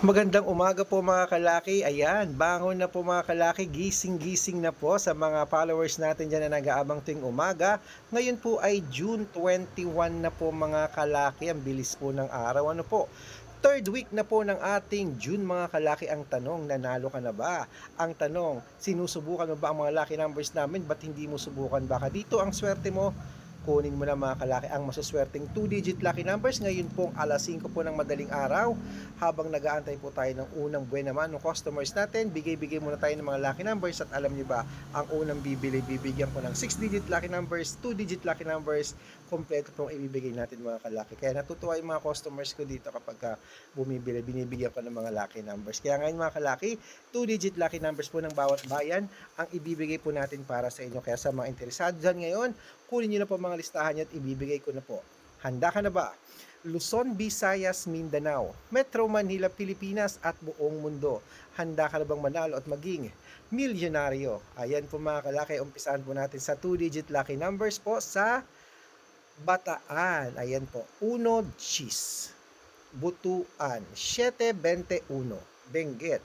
Magandang umaga po mga kalaki. Ayan, bangon na po mga kalaki. Gising-gising na po sa mga followers natin dyan na nag-aabang tuwing umaga. Ngayon po ay June 21 na po mga kalaki. Ang bilis po ng araw. Ano po? Third week na po ng ating June mga kalaki ang tanong, nanalo ka na ba? Ang tanong, sinusubukan mo ba ang mga lucky numbers namin? Ba't hindi mo subukan? Baka dito ang swerte mo, kunin mo na mga kalaki ang masuswerteng 2-digit lucky numbers. Ngayon pong alas 5 po ng madaling araw habang nag-aantay po tayo ng unang buwan naman ng customers natin bigay-bigay muna tayo ng mga lucky numbers. At alam niyo ba ang unang bibili bibigyan ko ng 6-digit lucky numbers 2-digit lucky numbers kompleto pong ibibigay natin mga kalaki. Kaya natutuwa yung mga customers ko dito kapag ka bumibili binibigyan ko ng mga lucky numbers. Kaya ngayon mga kalaki 2-digit lucky numbers po ng bawat bayan ang ibibigay po natin para sa inyo. Kaya sa mga interesado dyan ngayon kunin nyo na po mga listahan nyo at ibibigay ko na po. Handa ka na ba? Luzon, Visayas, Mindanao, Metro Manila, Pilipinas at buong mundo. Handa ka na bang manalo at maging milyonaryo? Ayan po mga kalaki, umpisahan po natin sa 2-digit lucky numbers po sa Bataan. Ayan po, 1 Cheese. Butuan, 721. Benguet,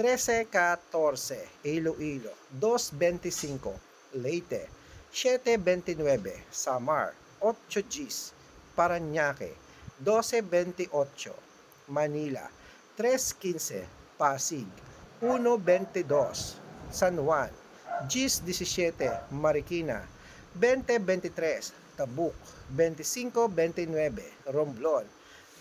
1314. Iloilo, 225. Leyte, 729 Samar, 8 Gs, Paranaque, 1228 Manila, 315 Pasig, 122 San Juan, Gs 17 Marikina, 2023 Tabuk, 2529 Romblon,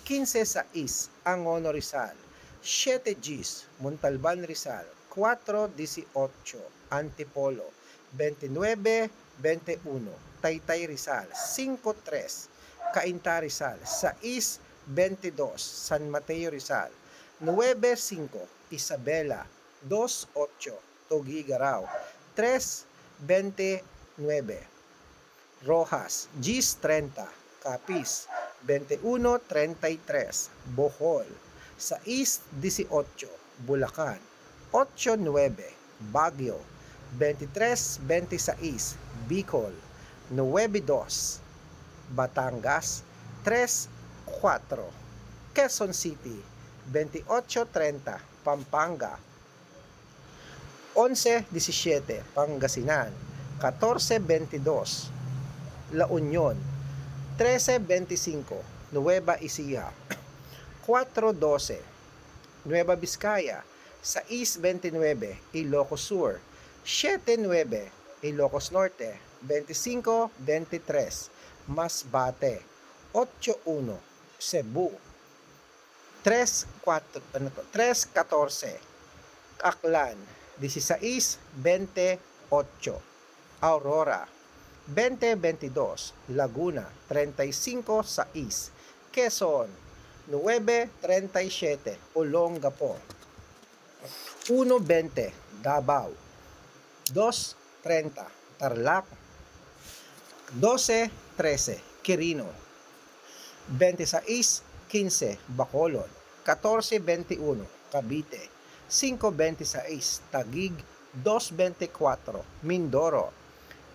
15 Sais Angono Rizal, 7 Gs Montalban Rizal, 418 Antipolo, 29 21, Taytay Rizal, 53, Cainta Rizal, 6, 22, San Mateo Rizal, 95, Isabela, 28, Tugigaraw, 3, 29, Rojas, Gis 30, Capiz, 21, 33, Bohol, 6, 18, Bulacan, 8, 9, Baguio, 23-26 Bicol, 9-2 Batangas, 3-4 Quezon City, 28-30 Pampanga, 11-17 Pangasinan, 14-22 La Union, 13-25 Nueva Ecija, 4-12 Nueva Vizcaya, 6-29 Ilocos Sur, 7-9 Ilocos Norte, 25-23 Masbate, 8-1 Cebu, 3-4 ano? 3-14 Aklan, 16-28 Aurora, 20-22 Laguna, 35-6 Quezon, 9-37 Olongapo, 1-20 Davao, 2.30 Tarlac. 12.13 Quirino. 26.15 Bacolod. 14.21 Cavite. 5.26 Tagig 2.24 Mindoro.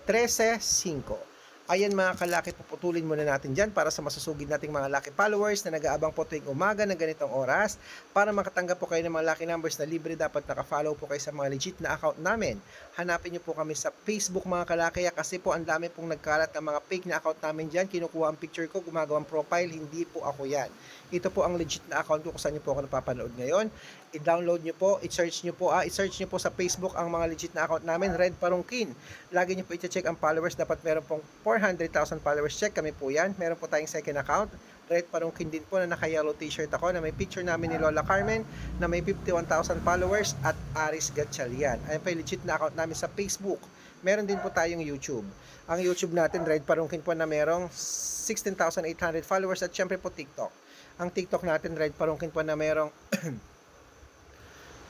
13.5 Ayan mga kalaki, puputulin muna natin dyan para sa masusugid nating mga lucky followers na nag-aabang po tuwing umaga ng ganitong oras para makatanggap po kayo ng mga lucky numbers na libre dapat nakafollow po kayo sa mga legit na account namin. Hanapin nyo po kami sa Facebook mga kalaki kasi po ang dami pong nagkalat ng mga fake na account namin dyan. Kinukuha ang picture ko, gumagawang profile, hindi po ako yan. Ito po ang legit na account ko kung saan nyo po ako napapanood ngayon. I-download nyo po, i-search nyo po, ah, i-search nyo po sa Facebook ang mga legit na account namin, Red Parungkin. Lagi nyo po i-check ang followers, dapat meron pong 400,000 followers check kami po yan. Meron po tayong second account, Red Parungkin din po na naka-yellow t-shirt ako na may picture namin ni Lola Carmen na may 51,000 followers at Aris Gatchalian. Ayan po yung legit na account namin sa Facebook. Meron din po tayong YouTube. Ang YouTube natin, Red Parungkin po na merong 16,800 followers at syempre po TikTok. Ang TikTok natin, Red Parungkin po na merong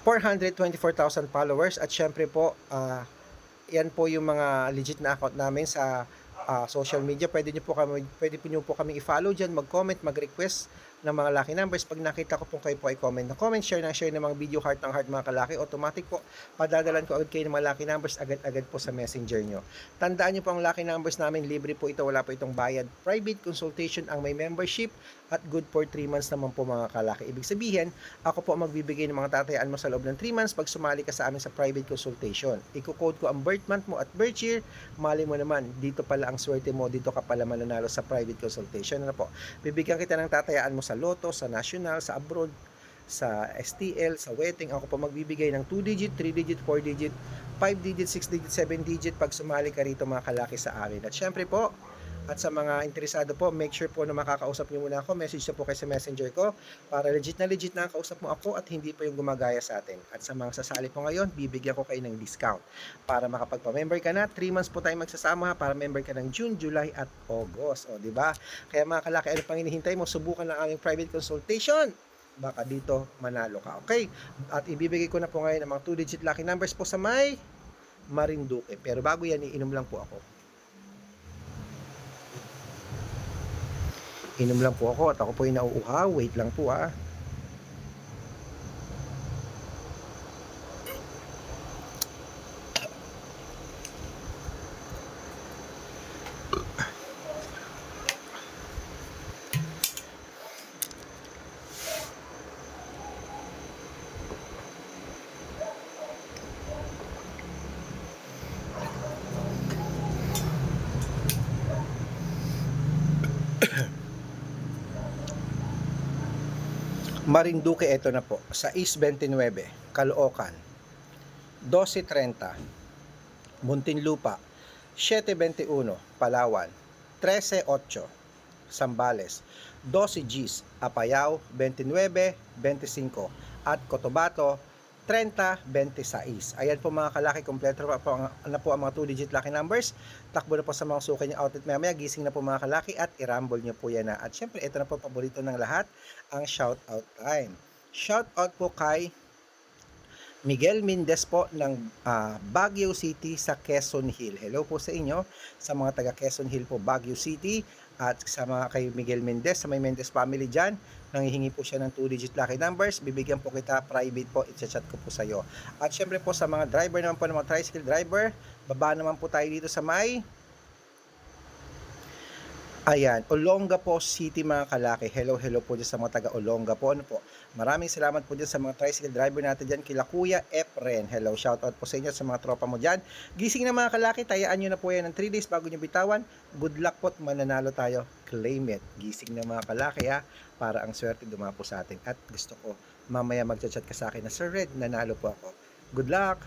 424,000 followers at syempre po, ah, yan po yung mga legit na account namin sa ah, social media. Pwede niyo po kami pwede po niyo po kami i-follow diyan, mag-comment, mag-request ng mga lucky numbers. Pag nakita ko po kayo po ay comment na comment, share na share ng mga video heart ng heart mga kalaki, automatic po padadalan ko agad kayo ng mga lucky numbers agad-agad po sa messenger nyo. Tandaan niyo po ang lucky numbers namin, libre po ito, wala po itong bayad. Private consultation ang may membership at good for 3 months naman po mga kalaki. Ibig sabihin, ako po magbibigay ng mga tatayaan mo sa loob ng 3 months pag sumali ka sa amin sa private consultation. Iko-code ko ang birth month mo at birth year, mali mo naman, dito pala ang swerte mo, dito ka pala mananalo sa private consultation. Ano po? Bibigyan kita ng tatayaan mo sa loto, sa national, sa abroad, sa STL, sa wedding, ako po magbibigay ng 2 digit, 3 digit, 4 digit, 5 digit, 6 digit, 7 digit pag sumali ka rito mga kalaki sa amin. At syempre po, at sa mga interesado po, make sure po na makakausap niyo muna ako. Message na po kayo sa messenger ko para legit na legit na kausap mo ako at hindi po yung gumagaya sa atin. At sa mga sasali po ngayon, bibigyan ko kayo ng discount para makapagpa-member ka na. 3 months po tayo magsasama para member ka ng June, July at August. O, di ba? Kaya mga kalaki, ano pang hinihintay mo? Subukan ng aming private consultation baka dito manalo ka. Okay? At ibibigay ko na po ngayon ang mga 2-digit lucky numbers po sa may Marinduque. Pero bago yan, iinom lang po ako. Inom lang po ako at ako po ay nauuhaw. Wait lang po ah. Marinduque ito na po. Sa East 29, Caloocan. 12.30, Muntinlupa. 7.21, Palawan. 13.8, Sambales. 12 Gs, Apayao. 29.25 at Cotabato 30-26. Ayan po mga kalaki, kompleto na po, ang, na po ang mga 2-digit lucky numbers. Takbo na po sa mga suki niyo outlet mamaya. Gising na po mga kalaki at i-rumble niyo po yan na. At syempre, ito na po paborito ng lahat, ang shout out time. Shout out po kay Miguel Mendez po ng ah, Baguio City sa Quezon Hill. Hello po sa inyo sa mga taga Quezon Hill po Baguio City at sa mga kay Miguel Mendez sa may Mendez family dyan. Nangihingi po siya ng 2-digit lucky numbers. Bibigyan po kita private po. I-chat ko po sa iyo. At syempre po sa mga driver naman po ng mga tricycle driver, baba naman po tayo dito sa may Ayan, Olongapo City mga kalaki. Hello, hello po dyan sa mga taga Olonga po. Ano po? Maraming salamat po dyan sa mga tricycle driver natin dyan. Kila Kuya Efren. Hello, shout out po sa inyo sa mga tropa mo dyan. Gising na mga kalaki, tayaan nyo na po yan ng 3 days bago nyo bitawan. Good luck po at mananalo tayo. Claim it. Gising na mga kalaki ha, para ang swerte dumapo sa atin. At gusto ko, mamaya magchat-chat ka sa akin na Sir Red, nanalo po ako. Good luck!